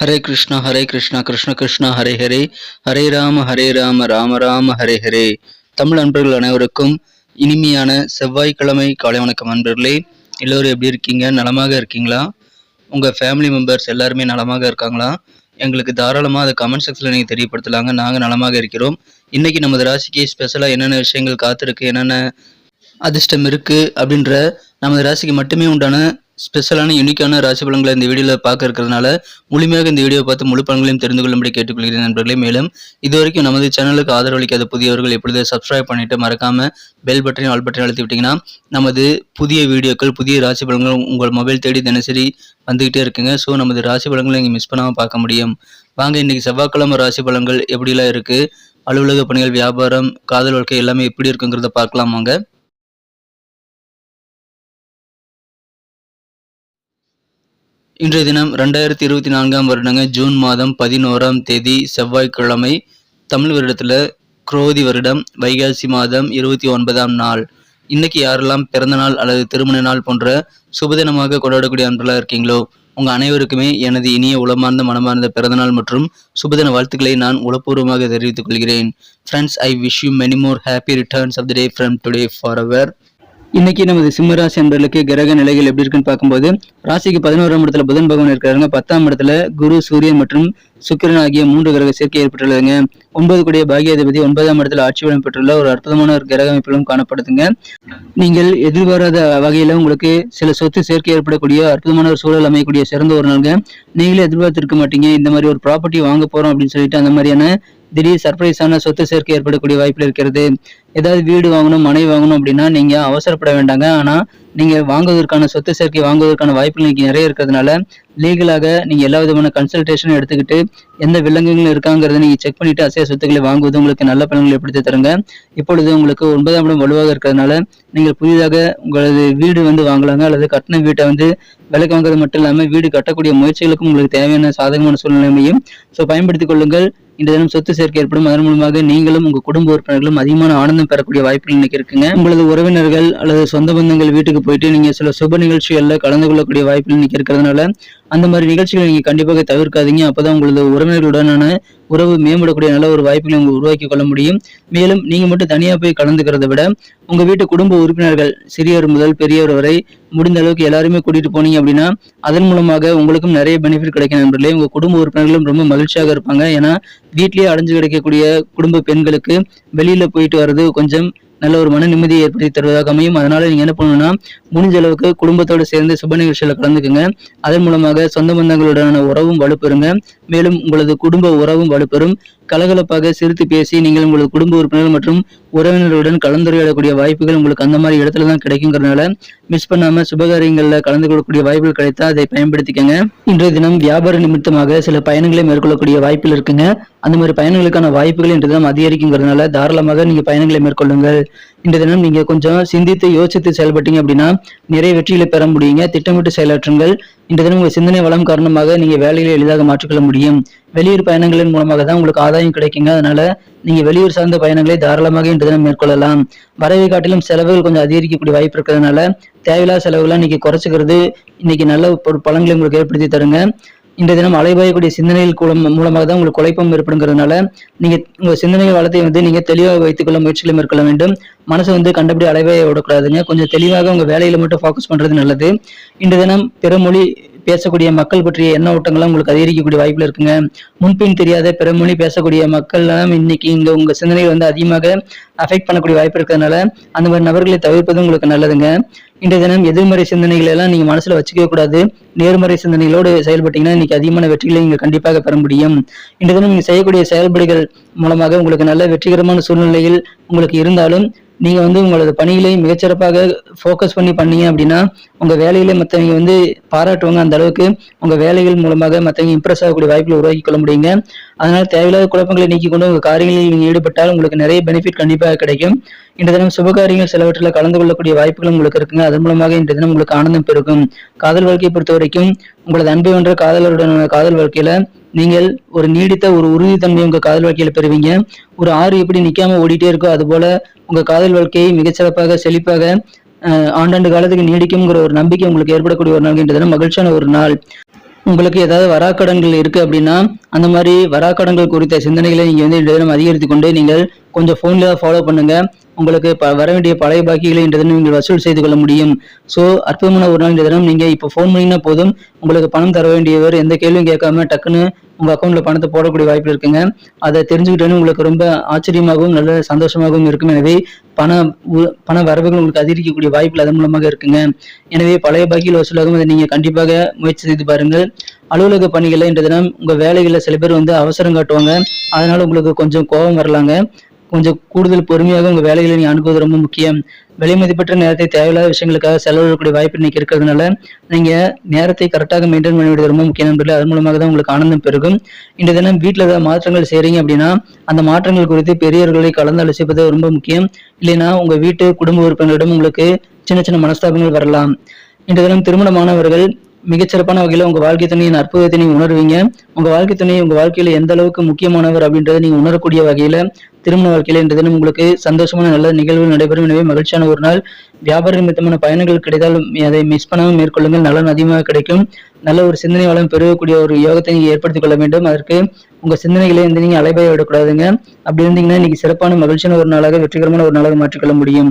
ஹரே கிருஷ்ணா ஹரே கிருஷ்ணா கிருஷ்ண கிருஷ்ணா ஹரே ஹரே. ஹரே ராம ஹரே ராம ராம ராம ஹரே ஹரே. தமிழ் அன்பர்கள் அனைவருக்கும் இனிமையான செவ்வாய்க்கிழமை காலை வணக்கம் அன்பர்களே. எல்லோரும் எப்படி இருக்கீங்க? நலமாக இருக்கீங்களா? உங்கள் ஃபேமிலி மெம்பர்ஸ் எல்லாருமே நலமாக இருக்காங்களா? எங்களுக்கு தாராளமாக அதை கமெண்ட் செக்ஷனில் நீங்கள் தெரியப்படுத்தலாங்க. நாங்கள் நலமாக இருக்கிறோம். இன்றைக்கி நமது ராசிக்கு ஸ்பெஷலாக என்னென்ன விஷயங்கள் காத்திருக்கு என்னென்ன அதிர்ஷ்டம் இருக்குது அப்படின்ற நமது ராசிக்கு மட்டுமே உண்டான ஸ்பெஷலான யூனிக்கான ராசி பலன்களை இந்த வீடியோவில் பார்க்க இருக்கிறதுனால முழுமையாக இந்த வீடியோ பார்த்து முழு பலன்களையும் தெரிந்து கொள்ளும்படி கேட்டுக்கொள்கிறேன் நண்பர்களே. மேலும் இதுவரைக்கும் நமது சேனலுக்கு ஆதரவளிக்காத புதியவர்கள் எப்பொழுது சப்ஸ்கிரைப் பண்ணிட்டு மறக்காம பெல் பட்டனையும் ஆல் பட்டனையும் அழுத்தி விட்டிங்கன்னா நமது புதிய வீடியோக்கள் புதிய ராசி பலன்கள் உங்கள் மொபைல் தேடி தினசரி வந்துக்கிட்டே இருக்குங்க. ஸோ நமது ராசி பலன்களை நீங்கள் மிஸ் பண்ணாமல் பார்க்க முடியும். வாங்க இன்றைக்கி செவ்வாய்க்கிழமை ராசி பலன்கள் எப்படிலாம் இருக்குது அலுவலக பணிகள் வியாபாரம் காதல் வாழ்க்கை எல்லாமே எப்படி இருக்குங்கிறத பார்க்கலாம் வாங்க. இன்றைய தினம் ரெண்டாயிரத்தி இருபத்தி நான்காம் வருடங்க ஜூன் மாதம் பதினோராம் தேதி செவ்வாய்க்கிழமை தமிழ் வருடத்தில் குரோதி வருடம் வைகாசி மாதம் இருபத்தி ஒன்பதாம் நாள். இன்னைக்கு யாரெல்லாம் பிறந்த நாள் அல்லது திருமண நாள் போன்ற சுபதினமாக கொண்டாடக்கூடிய அன்பர்களாக இருக்கீங்களோ உங்கள் அனைவருக்குமே எனது இனிய உளமார்ந்த மனமார்ந்த பிறந்தநாள் மற்றும் சுபதின வாழ்த்துக்களை நான் உளப்பூர்வமாக தெரிவித்துக் கொள்கிறேன். Friends I wish you many more happy returns of the day from today for our இன்னைக்கு நமது சிம்மராசி அன்பர்களுக்கு கிரக நிலைகள் எப்படி இருக்குன்னு பார்க்கும்போது ராசிக்கு பதினோராம் இடத்துல புதன் பகவான் இருக்காருங்க. பத்தாம் இடத்துல குரு சூரியன் மற்றும் சுக்கிரன் ஆகிய மூன்று கிரக சேர்க்கை ஏற்பட்டுள்ளதுங்க. ஒன்பது கூடிய பாகியாதிபதி ஒன்பதாம் இடத்துல ஆட்சி பெற்றுள்ள ஒரு அற்புதமான ஒரு கிரக அமைப்பிலும் காணப்படுதுங்க. நீங்கள் எதிர்பாராத வகையில உங்களுக்கு சில சொத்து சேர்க்கை ஏற்படக்கூடிய அற்புதமான ஒரு சூழல் அமையக்கூடிய சிறந்த ஒரு நாளுங்க. நீங்களே எதிர்பார்த்திருக்க மாட்டீங்க. இந்த மாதிரி ஒரு ப்ராப்பர்ட்டி வாங்க போறோம் அப்படின்னு சொல்லிட்டு அந்த மாதிரியான திடீர் சர்ப்ரைஸான சொத்து சேர்க்கை ஏற்படக்கூடிய வாய்ப்பு இருக்கிறது. ஏதாவது வீடு வாங்கணும் மனை வாங்கணும் அப்படின்னா நீங்க அவசரப்பட வேண்டாங்க. ஆனா நீங்க வாங்குவதற்கான சொத்து சேர்க்கை வாங்குவதற்கான வாய்ப்புகள் இன்னைக்கு நிறைய இருக்கிறதுனால லீகலாக நீங்க எல்லா விதமான கன்சல்டேஷனும் எடுத்துக்கிட்டு எந்த விலங்குகளும் இருக்காங்கிறத நீங்க செக் பண்ணிட்டு அசைய சொத்துக்களை வாங்குவது உங்களுக்கு நல்ல பலன்களை ஏற்படுத்தி தருங்க. இப்பொழுது உங்களுக்கு ஒன்பதாம் இடம் வலுவாக இருக்கிறதுனால நீங்கள் புதிதாக உங்களது வீடு வந்து வாங்கலாங்க. அல்லது கட்டின வீட்டை வந்து விலைக்கு வாங்குறது மட்டும் இல்லாமல் வீடு கட்டக்கூடிய முயற்சிகளுக்கும் உங்களுக்கு தேவையான சாதகமான சூழ்நிலைமையும் ஸோ பயன்படுத்திக் கொள்ளுங்கள். இந்த தினம் சொத்து சேர்க்கை ஏற்படும். அதன் மூலமாக நீங்களும் உங்க குடும்ப உறுப்பினர்களும் அதிகமான ஆனந்தம் பெறக்கூடிய வாய்ப்புகள் இன்னைக்கு இருக்குங்க. உங்களது உறவினர்கள் அல்லது சொந்த பந்தங்கள் வீட்டுக்கு போயிட்டு நீங்க சில சுப நிகழ்ச்சிகள்ல கலந்து கொள்ளக்கூடிய வாய்ப்புகள் இன்னைக்கு இருக்கிறதுனால அந்த மாதிரி நிகழ்ச்சிகளை நீங்க கண்டிப்பாக தவிர்க்காதீங்க. அப்பதான் உங்களது உறவினர்களுடனான உறவு மேம்படக்கூடிய நல்ல ஒரு வாய்ப்புகளை உங்க உருவாக்கி கொள்ள முடியும். மேலும் நீங்க மட்டும் தனியா போய் கலந்துக்கிறத விட உங்க வீட்டு குடும்ப உறுப்பினர்கள் சிறியவர் முதல் பெரியவர் வரை முடிந்த அளவுக்கு எல்லாருமே கூட்டிட்டு போனீங்க அப்படின்னா அதன் மூலமாக உங்களுக்கும் நிறைய பெனிஃபிட் கிடைக்கும் நண்பர்களே. உங்க குடும்ப உறுப்பினர்களும் ரொம்ப மகிழ்ச்சியாக இருப்பாங்க. ஏன்னா வீட்லயே அடைஞ்சு கிடைக்கக்கூடிய குடும்ப பெண்களுக்கு வெளியில போயிட்டு வர்றது கொஞ்சம் நல்ல ஒரு மன நிம்மதியை ஏற்படுத்தி தருவதாக அமையும். அதனால நீங்க என்ன பண்ணணும்னா முடிஞ்ச அளவுக்கு குடும்பத்தோடு சேர்ந்து சுப நிகழ்ச்சியில கலந்துக்குங்க. அதன் மூலமாக சொந்த பந்தங்களுடனான உறவும் வலுப்பெறுங்க. மேலும் உங்களது குடும்ப உறவும் வலுப்பெறும். கலகலப்பாக சிரித்து பேசி நீங்கள் உங்களது குடும்ப உறுப்பினர்கள் மற்றும் உறவினர்களுடன் கலந்துரையாடக்கூடிய வாய்ப்புகள் உங்களுக்கு அந்த மாதிரி இடத்துல தான் கிடைக்குங்கிறதுனால மிஸ் பண்ணாம சுபகாரியங்களில் கலந்து கொள்ளக்கூடிய வாய்ப்புகள் கிடைத்தா அதை பயன்படுத்திக்கங்க. இன்றைய தினம் வியாபார நிமித்தமாக சில பயணங்களை மேற்கொள்ளக்கூடிய வாய்ப்புகள் இருக்குங்க. அந்த மாதிரி பயணங்களுக்கான வாய்ப்புகள் இன்று தினம் அதிகரிக்குங்கிறதுனால தாராளமாக நீங்க பயணங்களை மேற்கொள்ளுங்கள். இன்றைய தினம் நீங்க கொஞ்சம் சிந்தித்து யோசித்து செயல்பட்டீங்க அப்படின்னா நிறைய வெற்றிகளை பெற முடியுங்க. திட்டமிட்டு செயலாற்றுங்கள். இந்த தினம் உங்க சிந்தனை வளம் காரணமாக நீங்க வேலைகளை எளிதாக மாற்றிக்கொள்ள முடியும். வெளியூர் பயணங்களின் மூலமாக தான் உங்களுக்கு ஆதாயம் கிடைக்குங்க. அதனால நீங்க வெளியூர் சார்ந்த பயணங்களை தாராளமாக இன்று தினம் மேற்கொள்ளலாம். வரவை காட்டிலும் செலவுகள் கொஞ்சம் அதிகரிக்கக்கூடிய வாய்ப்பு இருக்கிறதுனால தேவையில்லாத செலவுகளை இன்னைக்கு குறைச்சிக்கிறது இன்னைக்கு நல்ல ஒரு பலன்களை உங்களுக்கு ஏற்படுத்தி தருங்க. இந்த தினம் அலைபாயக்கூடிய சிந்தனைகள் கூலம் மூலமாக தான் உங்களுக்கு குழப்பம் ஏற்படுங்கிறதுனால நீங்க உங்க சிந்தனைகள் வளத்தை வந்து நீங்க தெளிவாக வைத்துக் கொள்ள முயற்சிகளை மேற்கொள்ள வேண்டும். மனசை வந்து கண்டபடி அலைவாய விடக்கூடாதுங்க கொஞ்சம் தெளிவாக உங்க வேலையில மட்டும் ஃபோக்கஸ் பண்றது நல்லது. இந்த தினம் பிற மொழி பேசக்கூடிய மக்கள் பற்றிய எண்ண ஓட்டங்கள்லாம் உங்களுக்கு அதிகரிக்கக்கூடிய வாய்ப்புல இருக்குங்க. முன்பின் தெரியாத பிற மொழி பேசக்கூடிய மக்கள்லாம் இன்னைக்கு இங்க உங்க சிந்தனைகள் வந்து அதிகமாக அஃபெக்ட் பண்ணக்கூடிய வாய்ப்பு இருக்கிறதுனால அந்த மாதிரி நபர்களை தவிர்ப்பது உங்களுக்கு நல்லதுங்க. இன்றைய தினம் எதிர்மறை சிந்தனைகளை எல்லாம் நீங்க மனசுல வச்சுக்கவே கூடாது. நேர்மறை சிந்தனைகளோடு செயல்பட்டீங்கன்னா இன்னைக்கு அதிகமான வெற்றிகளை நீங்க கண்டிப்பாக பெற முடியும். இன்றைய தினம் நீங்க செய்யக்கூடிய செயல்பாடுகள் மூலமாக உங்களுக்கு நல்ல வெற்றிகரமான சூழ்நிலையில் உங்களுக்கு இருந்தாலும் நீங்க வந்து உங்களது பணிகளை மிகச்சிறப்பாக ஃபோக்கஸ் பண்ணி பண்ணீங்க அப்படின்னா உங்க வேலையில மற்றவங்க வந்து பாராட்டுவாங்க அந்த அளவுக்கு. உங்க வேலைகள் மூலமாக மற்றவங்க இம்ப்ரெஸ் ஆகக்கூடிய வாய்ப்புகளை உருவாக்கி கொள்ள முடியுங்க. அதனால தேவையில்லாத குழப்பங்களை நீக்கி கொண்டு உங்க காரியங்களில் நீங்க ஈடுபட்டால் உங்களுக்கு நிறைய பெனிஃபிட் கண்டிப்பாக கிடைக்கும். இன்று தினம் சுபகாரியங்கள் சிலவற்றில் கலந்து கொள்ளக்கூடிய வாய்ப்புகள் உங்களுக்கு இருக்குங்க. அதன் மூலமாக இன்று தினம் உங்களுக்கு ஆனந்தம் பெருக்கும் காதல் வாழ்க்கையை பொறுத்த வரைக்கும் உங்களது அன்பு ஒன்ற காதலருடனான காதல் வாழ்க்கையில நீங்கள் ஒரு நீடித்த ஒரு உறுதித்தன்மை உங்க காதல் வாழ்க்கையில பெறுவீங்க. ஒரு ஆறு எப்படி நிக்காம ஓடிட்டே இருக்கோ அது போல உங்க காதல் வாழ்க்கையை மிகச்சிறப்பாக செழிப்பாக ஆண்டாண்டு காலத்துக்கு நீடிக்கும்ங்கிற ஒரு நம்பிக்கை உங்களுக்கு ஏற்படக்கூடிய ஒரு நாள் இன்று மகிழ்ச்சியான ஒரு நாள். உங்களுக்கு ஏதாவது வராக்கடன்கள் இருக்கு அப்படின்னா அந்த மாதிரி வராக்கடன்கள் குறித்த சிந்தனைகளை நீங்க வந்து இந்த தினம் அதிகரித்து கொண்டு நீங்கள் கொஞ்சம் ஃபோன்ல ஃபாலோ பண்ணுங்க. உங்களுக்கு ப வர வேண்டிய பழைய பாக்கிகளை இன்றைய தினம் நீங்கள் வசூல் செய்து கொள்ள முடியும். ஸோ அற்புதமான ஒரு நாள் இன்றைய தினம் நீங்க இப்போ ஃபோன் பண்ணினா போதும். உங்களுக்கு பணம் தர வேண்டியவர் எந்த கேள்வியும் கேட்காம டக்குன்னு உங்க அக்கௌண்ட்ல பணத்தை போடக்கூடிய வாய்ப்பு இருக்குங்க. அதை தெரிஞ்சுக்கிட்டேன்னு உங்களுக்கு ரொம்ப ஆச்சரியமாகவும் நல்ல சந்தோஷமாகவும் இருக்கும். எனவே பண பண வரவுகள் உங்களுக்கு அதிகரிக்கக்கூடிய வாய்ப்புகள் அதன் மூலமாக இருக்குங்க. எனவே பழைய பாக்கியில் வசூலாகும். அதை நீங்க கண்டிப்பாக முயற்சி செய்து பாருங்கள். அலுவலக பணிகளில் இன்றைய தினம் உங்க வேலைகளில் சில பேர் வந்து அவசரம் காட்டுவாங்க. அதனால உங்களுக்கு கொஞ்சம் கோபம் வரலாங்க. கொஞ்சம் கூடுதல் பொறுமையாக உங்க வேலைகளை நீங்கள் அணுகுவது ரொம்ப முக்கியம். விலை மதிப்பற்ற நேரத்தை தேவையில்லாத விஷயங்களுக்காக செலவிடக்கூடிய வாய்ப்பு இன்னைக்கு இருக்கிறதுனால நீங்க நேரத்தை கரெக்டாக மெயின்டைன் பண்ண ரொம்ப முக்கியம் நண்பர்களே. அது மூலமாக தான் உங்களுக்கு ஆனந்தம் பெருகும். இந்த தினம் வீட்டில் ஏதாவது மாற்றங்கள் செய்றீங்க அப்படின்னா அந்த மாற்றங்கள் குறித்து பெரியவர்களை கலந்து அலசிப்பது ரொம்ப முக்கியம். இல்லைன்னா உங்க வீட்டு குடும்ப உறுப்பினரிடம் உங்களுக்கு சின்ன சின்ன மனஸ்தாபங்கள் வரலாம். இன்று தினம் திருமணமானவர்கள் மிகச்சிறப்பான வகையில் உங்க வாழ்க்கை துணையின் அற்புதத்தை நீங்க உணர்வீங்க. உங்க வாழ்க்கை துணை உங்க வாழ்க்கையில எந்த அளவுக்கு முக்கியமானவர் அப்படின்றத நீங்க உணரக்கூடிய வகையில திருமண வாழ்க்கையில இன்று தினம் உங்களுக்கு சந்தோஷமான நல்ல நிகழ்வு நடைபெறும். எனவே மகிழ்ச்சியான ஒரு நாள். வியாபார நிமித்தமான பயணங்கள் கிடைத்தால் அதை மிஸ் பண்ணாமல் மேற்கொள்ளுங்கள். நலன் அதிகமாக கிடைக்கும். நல்ல ஒரு சிந்தனை வளம் பெருகக்கூடிய ஒரு யோகத்தை நீங்க ஏற்படுத்திக் கொள்ள வேண்டும். அதற்கு உங்க சிந்தனைகளை வந்து நீங்க அலைபாய விடக்கூடாதுங்க. அப்படி இருந்தீங்கன்னா இன்னைக்கு சிறப்பான மகிழ்ச்சியான ஒரு நாளாக வெற்றிகரமான ஒரு நாளாக மாற்றிக்கொள்ள முடியும்.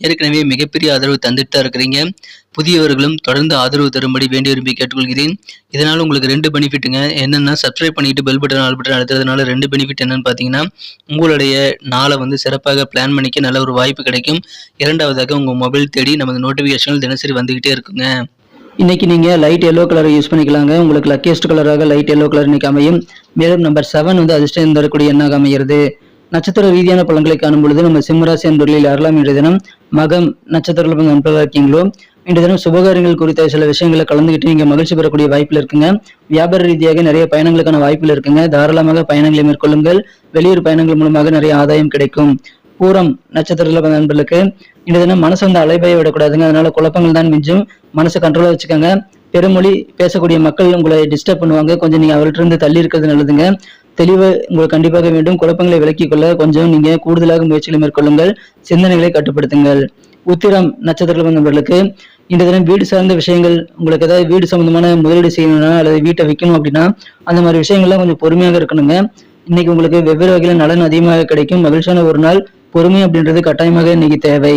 ஏற்கனவே மிகப்பெரிய ஆதரவு தந்துட்டு தான் இருக்கிறீங்க. புதியவர்களும் தொடர்ந்து ஆதரவு தரும்படி வேண்டி விரும்பி கேட்டுக்கொள்கிறேன். இதனால் உங்களுக்கு ரெண்டு பெனிஃபிட்டுங்க. என்னென்னா சப்ஸ்கிரைப் பண்ணிட்டு பெல் பட்டன் ஆல் பட்டன் அழுத்துறதுனால ரெண்டு பெனிஃபிட் என்னன்னு பார்த்தீங்கன்னா உங்களுடைய நாளை வந்து சிறப்பாக பிளான் பண்ணிக்க நல்ல ஒரு வாய்ப்பு கிடைக்கும். இரண்டாவதாக உங்கள் மொபைல் தேடி நமது நோட்டிஃபிகேஷன்கள் தினசரி வந்துகிட்டே இருக்குங்க. இன்றைக்கி நீங்கள் லைட் எல்லோ கலரை யூஸ் பண்ணிக்கலாங்க. உங்களுக்கு லக்கியஸ்ட் கலராக லைட் எல்லோ கலர் இன்றைக்கி அமையும் மேலும் நம்பர் செவன் வந்து அதிர்ஷ்டம் தரக்கூடிய எண்ணாக அமைகிறது. நட்சத்திர ரீதியான பலன்களை காணும் பொழுது நம்ம சிம்மராசி அன்பர்களில் யாரெல்லாம் இன்றைய தினம் மகம் நட்சத்திரத்தில் நண்பர்களாக இருக்கீங்களோ இன்றைய தினம் சுபகாரியங்கள் குறித்த சில விஷயங்களை கலந்துக்கிட்டு நீங்க மகிழ்ச்சி பெறக்கூடிய வாய்ப்புல இருக்குங்க. வியாபார ரீதியாக நிறைய பயணங்களுக்கான வாய்ப்பில் இருக்குங்க. தாராளமாக பயணங்களை மேற்கொள்ளுங்கள். வெளியூர் பயணங்கள் மூலமாக நிறைய ஆதாயம் கிடைக்கும். பூரம் நட்சத்திரத்தில் பிறந்த நண்பர்களுக்கு இன்றைய தினம் மனசு வந்து அலைபய விடக்கூடாதுங்க. அதனால குழப்பங்கள் தான் மிஞ்சும். மனசை கண்ட்ரோலாக வச்சுக்கோங்க. பெருமொழி பேசக்கூடிய மக்கள் உங்களை டிஸ்டர்ப் பண்ணுவாங்க. கொஞ்சம் நீங்க அவர்கிட்ட இருந்து தள்ளி இருக்கிறது நல்லதுங்க. தெளிவு உங்களுக்கு கண்டிப்பாக வேண்டும். குழப்பங்களை விலக்கிக் கொள்ள கொஞ்சம் நீங்க கூடுதலாக முயற்சிகளை மேற்கொள்ளுங்கள். சிந்தனைகளை கட்டுப்படுத்துங்கள். உத்திரம் நட்சத்திரம் பிறந்த நண்பர்களுக்கு இந்த தினம் வீடு சார்ந்த விஷயங்கள் உங்களுக்கு ஏதாவது வீடு சம்பந்தமான முதலீடு செய்யணும்னா அல்லது வீட்டை விற்கணும் அப்படின்னா அந்த மாதிரி விஷயங்கள்லாம் கொஞ்சம் பொறுமையாக இருக்கணுங்க. இன்னைக்கு உங்களுக்கு வெவ்வேறு வகையில நலன் அதிகமாக கிடைக்கும். மகிழ்ச்சியான ஒரு நாள். பொறுமை அப்படின்றது கட்டாயமாக இன்னைக்கு தேவை.